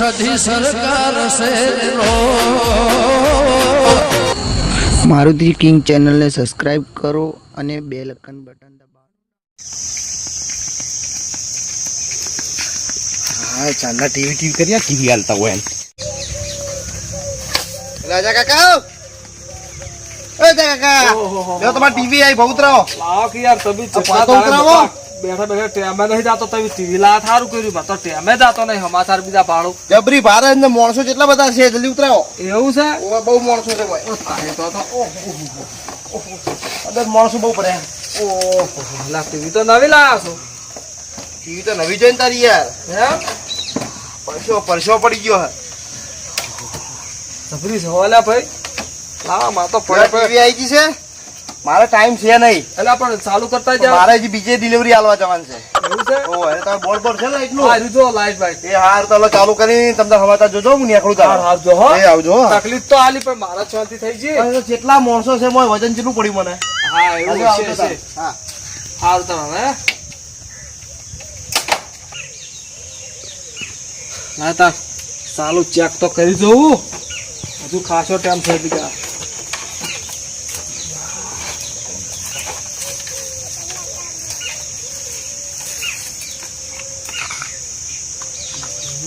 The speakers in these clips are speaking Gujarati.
સધી સરકાર મારુતિ કિંગ ચેનલને સબસ્ક્રાઇબ કરો અને બે લખન બટન દબાવો. હા ચાંદા ટીવી ટીવી કર્યા ટીવી હાલતા હોય એમ. રાજા કાકા એ કાકા લ્યો તમારી ટીવી આઈ બહુ ઉતરાવો લાવો કે યાર તબી આ પાતો ઉતરાવો. બેઠા બેઠા ટેમે નહીં જાતો તમે ટીવી લા થારું કર્યું. મેં તો ટેમે જાતો નહીં સમાચાર બીજા પાડું જબરી ભારે ને માણસો જેટલા બધા છે જલ્દી ઉતરાવો. એવું છે? બહુ માણસો છે ભાઈ. અંદર માણસો બહુ પડ્યા. ઓહો લા ટીવી તો નવી લાયા છો. ટીવી તો નવી જોઈને તારી યાર. હે? પરસો પરસો પડી ગયો હે. જબરી ઓલા ભાઈ. લાવા માં તો પડે પડે ટીવી આવી ગઈ છે? મારે ટાઈમ છે નહીં. એટલે પણ ચાલુ કરતા જાવ મારે હજી બીજે ડિલિવરી આલવા જવાનું છે. એવું છે? ઓવે તમે બોર્ડ બોર્ડ છે ને એટલું એટલું રીતો લાઈટ ભાઈ એ હાર તો ચાલુ કરી તમને હવાતા જોજો હું નીકળું હાર તાર. હાર જો હો. એ આવજો હો. તકલીફ તો આલી પણ મારા શાંતિ થઈ ગઈ કેટલા માણસો છે મોય વજન જેટલું પડ્યું મને. હા એવું છે હા. હાલ તો હવે. ના તા ચાલુ ચેક તો કરી જોઉં. હજુ ખાસો ટાઈમ થઈ ગયા.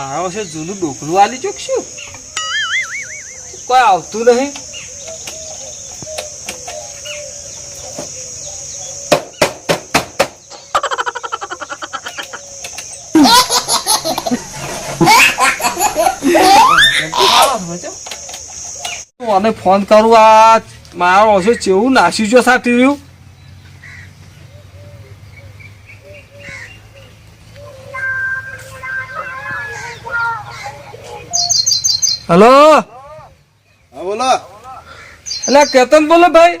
મારો છે, જૂનું ડોકલું આલી ચોક શું કોઈ આવતું નહીં. આને ફોન કરું, આ મારો હશે ચેવું નાસી જો સાટી ટીવી હલો? હા બોલો. એટલે કેતન બોલો ભાઈ.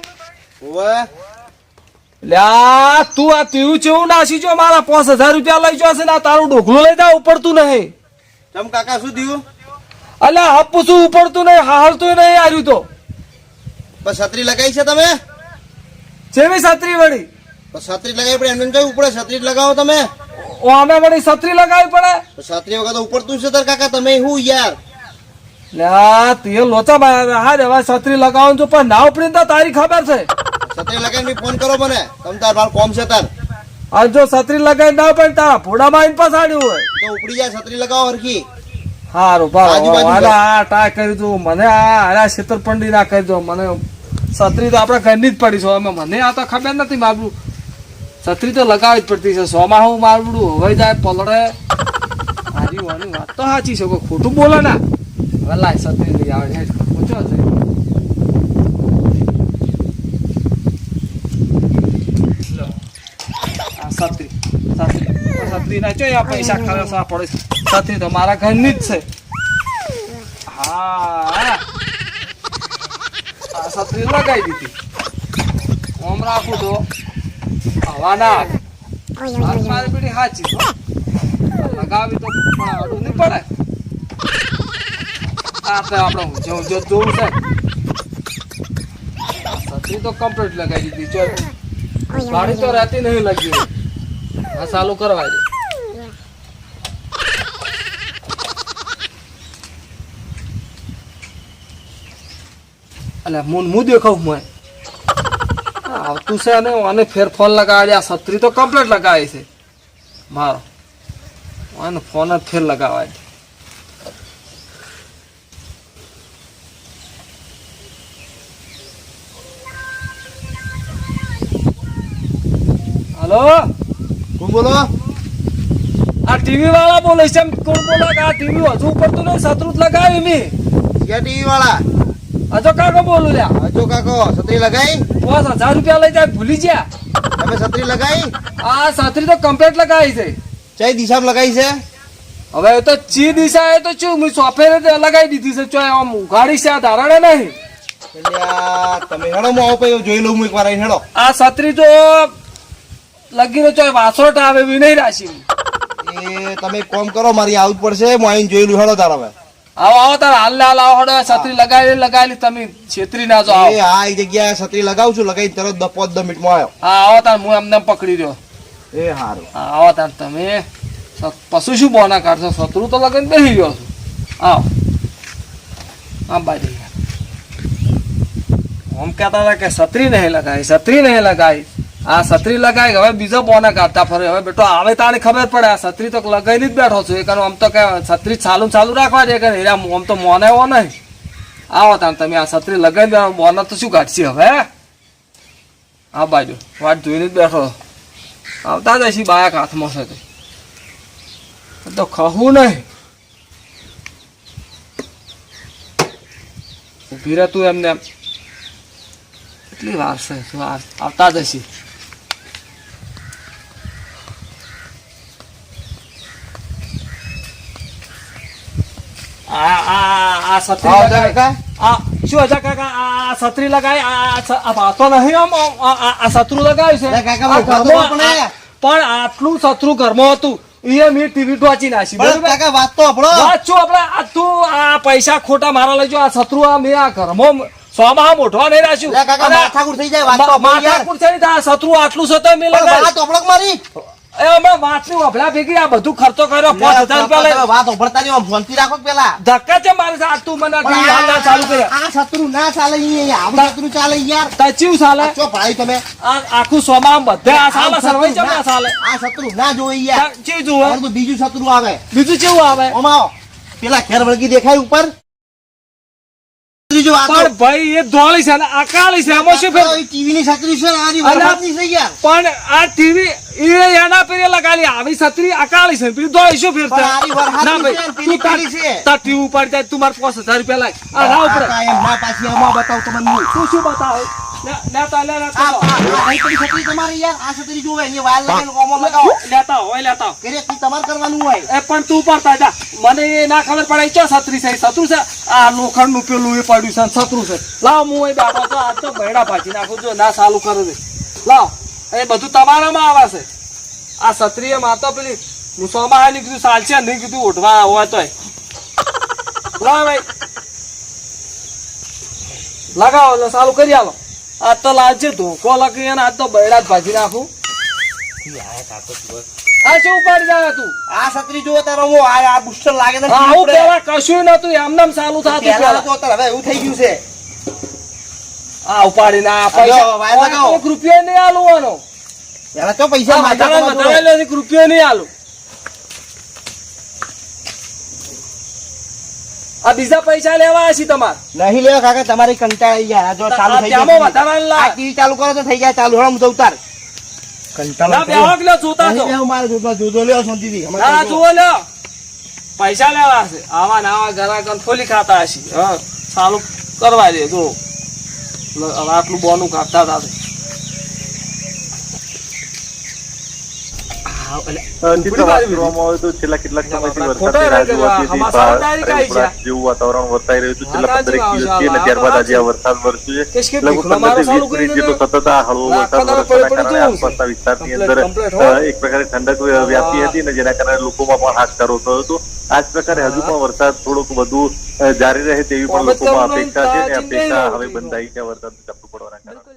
ઓવે લ્યા તું આ ટીવી ચેવું નાસી જો મારા પાંચ હજાર રૂપિયા લઈ જશે ને આ તારું ઢોકલું લઈ જા ઉપડતું નહીં. તમ કાકા શું થયું? અલ્યા હપ્પુ શું ઉપડતું નહીં હાલતું નહીં આવ્યું તો. બસ છત્રી લગાવી છે તમે? જેવી છત્રી વળી. બસ છત્રી લગાવી પડે એમને કયું ઉપડે છત્રી લગાવો તમે. ઓ અમે વળી છત્રી લગાવી પડે? છત્રી વગર તો ઉપડતું છે તાર કાકા તમે શું યાર? તે લોચા. હા હવે છત્રી લગાવવાનું છું પણ ના ઉપડી તો તારી ખબર છે. છત્રી લગાવીને ફોન કરો મને. તમે તાર બાર કોમ છે તાર. અને જો છત્રી લગાવી ના પણ તારા ભોડામાં આવીને પસાડ્યું હોય. તો ઉપડી જાય છત્રી લગાવો હરખી. હારું ભાવ. આ ટ્રાય કરી દઉં. મને આ છેતરપંડી ના કરી દો. મને છત્રી તો આપણે ઘરની જ પડી છો. અમે મને આ તો ખબર નથી મારું. છત્રી તો લગાવી જ પડતી છે. સોમાં હું મારું હવે જાય પલડે હારી વાત તો સાચી છે. ખોટું બોલે ના. હવે સતી લઈ આવે છે પૂછો છે છત્રી છત્રી ના આ પૈસા ખર્ચવા પડે છે. છત્રી તો મારા ઘરની જ છે હા આ છત્રી લગાવી દીધી ઓમ રાખું તો હવા ના આવે. વાત મારી પેલી સાચી લગાવી તો પણ નહીં પડે આ આપણો જો જો જોવું છે આ તો કમ્પ્લીટ લગાવી દીધી ચો ગાડી તો રહેતી નહીં લગી આ ચાલુ કરવા દે અલે મુન મુ દેખાવ હું આવતું છે અને ફેરફોન લગાડી આ છત્રી તો કમ્પ્લીટ લગાવી છે મારો અને ફોન જ ફેર લગાવાય હલો કોણ બોલો? આ ટીવી વાળા બોલે છે કોણ બોલો? આ ટીવી હજુ ઉપડતું નહીં સતરું લગાવી મી ક્યાં ટીવી વાળા? હજો કાકો બોલું લ્યા. હજો કાકો છત્રી લગાઈ? બસ હજાર રૂપિયા લઈ જાય ભૂલી ગયા. તમે છત્રી લગાઈ? આ છત્રી તો કમ્પ્લેટ લગાવી છે. કઈ દિશામાં લગાવી છે? હવે તો ચી દિશા એ તો શું મેં સોફેરે તે લગાવી દીધી છે ચોય આમ ઉઘાડી છે આ ધારણે નહીં. તમે હેડો મો આવો જોઈ લઉં હું એકવાર હેડો. આ છત્રી તો લગીને ચોય વાસોટ આવે એવી નહીં રાશી. એ તમે કોમ કરો મારી આવવું જ પડશે હું આવીને જોઈ લઉં હેડો તારા હવે. આવો આવો તાર હાલ હાલ આવો હડો છત્રી લગાવી લગાવેલી તમે છેતરી ના જો આવો. આ હા એ જગ્યાએ છત્રી લગાવું છું લગાવી તરત દ પાંચ દસ મિનિટમાં આવ્યો. હા આવો તાર હું એમને એમ પકડી રહ્યો. એ સારું હા, આવો તાર તમે પશુ શું બોના કાઢશો? શત્રુ તો લગન બેસી ગયો છું. આવો. આમ બાજુ આમ કહેતા હતા કે છત્રી નહીં લગાવી છત્રી નહીં લગાવી આ છત્રી લગાવી હવે બીજો બોના કાઢતા ફરે. હવે બેટો આવે તારે ખબર પડે. આ છત્રી તો લગાવીને જ બેઠો છું. એ કારણ આમ તો કે છત્રી ચાલુ ચાલુ રાખવા દે કે હીરા આમ તો મોને એવો નહીં. આવો તાર તમે આ છત્રી લગાવી દો. બોના તો શું કાઢશે હવે? આ બાજુ વાટ જોઈને જ બેઠો. આવતા જ હશી બાયા હાથમાં છે તો ખહું નહીં. ઊભી તું એમને. એમ કેટલી વાર છે? વાર? આવતા જ આ શું હજા કાકા? લગાવી નહીં આમ લગાવ્યું છે. ઘરમાં પણ આટલું શત્રુ ઘરમાં હતું. એ મેં ટીવી ટોચી નાખી. કાકા વાત તો આપણો. આપણે? આ તું આ પૈસા ખોટા મારા લઈ આ શત્રુ આ મેં આ ઘરમાં સોમાં મોઢવા નહીં રાખ્યું. થઈ જાય વાત તો મા- આપણો યાર. માથાકૂટ છે ને તો આ છત્રું આટલું સતો મેં લગાવ્યું. મારી. વાતની ભેગી આ બધું ખર્ચો કર્યો પાંચ રૂપિયા વાત ઓભળતા નહીં રાખો પેલા? ધક્કા છે મારે આ તું મને ચાલુ આ શત્રુ ના ચાલે ઈ શત્રુ ચાલે યાર. તા ચીવ ચાલે? ચો ભાઈ તમે? આ આખું સોમાં બધે આ સાલે આ શત્રુ ચમ ના ના- આ શત્રુ ના જોવે યાર. હવે તો બીજું શત્રુ આવે. બીજું કેવું આવે? ઓમાં પેલા ખેર વળગી દેખાય ઉપર. આ પણ ભાઈ એ ધોળી છે ને આ કાળી છે. એમાં શું TV ની છત્રી છે પણ આ ટીવી એ એના પેરે લગાડી. આવી છત્રી અકાળી છે. પેલી ધોળી શું ફેર પણ આની વરસાદની ના ભાઈ છે ને પેલી તું ટીવી ઉપાડી જાય મારે પાંચ હજાર રૂપિયા લાગ આ ના ઉપર ના પાછી આમાં બતાવું તમને શું શું બતાવે? પડતા જા ના નાખું સાલું કરે છે લાવ એ બધું તમારામાં આવે છે આ છત્રી એમ પેલી મુસોમાં હાલી કીધું ચાલશે નહીં કીધું ઉઠવા હોય તોય લાવ ભાઈ લગાવો સાલું કરી આલો આ તો લાજે ધોકો લગી અને આ તો બૈડા ભાજી નાખું. આ શું ઉપાડી જાય તું? આ છત્રી જોવે તારો હું આ આ બુસ્ટર લાગે આવું પેલા કશું નતું એમને એમ ચાલુ થતું. તો હવે એવું થઈ ગયું છે. આ ઉપાડી ના પૈસા. એક રૂપિયો નહીં આલુવાનો તો પૈસા રૂપિયો નહીં આલું. આ બીજા પૈસા લેવા હશે તમારે? નહીં લેવા કાકા તમારી કંટાળી ગયા. જો ચાલુ થઈ જાય ગયું વધારાનું આ ટીવી ચાલુ કરો તો થઈ જાય ચાલુ. હળમ તો ઉતાર. ના, બેહો કે જોતા તો હું લેવું મારે જોતો જોતો લ્યો શાંતિથી. અમારે ના, જોવો. લ્યો. પૈસા લેવા હશે આવા ને આવા ગ્રાહકોને ખોલી ખાતા હશે. હા ચાલુ કરવા દે જો લ- આટલું બોનું કાઢતા હતા તે. હા, એટલે ચિત્ર વાત કરવામાં આવે તો છેલ્લા કેટલાક સમયથી ખોટો વરસાદની રાહ રહ્યો કે જોવાતી આ હતી. હમાસા ડાયરી કાંઈ છે? જેવું વાતાવરણ વર્તાઈ રહ્યું હતું છેલ્લા હા, પંદરેક દિવસથી અને ત્યારબાદ આજે આ વરસાદ વરસ્યો છે. લગભગ ભીખનો મારો 15 ચાલુ થી 20 કરી મિનિટ જેટલો સતત આ હળવો વરસાદ દાડો વરસવાના પડી પડી કારણે છે. આસપાસના વિસ્તારની Complete, અંદર એક પ્રકારે ઠંડક વ્યાપી હતી ને જેના કારણે લોકોમાં પણ હાશકારો થયો હતો. આ જ પ્રકારે હજુ પણ વરસાદ થોડોક વધુ જારી રહે તેવી પણ લોકોમાં અપેક્ષા છે અને અપેક્ષા હવે. બંધાઈ છે વરસાદ પડવાના કારણે.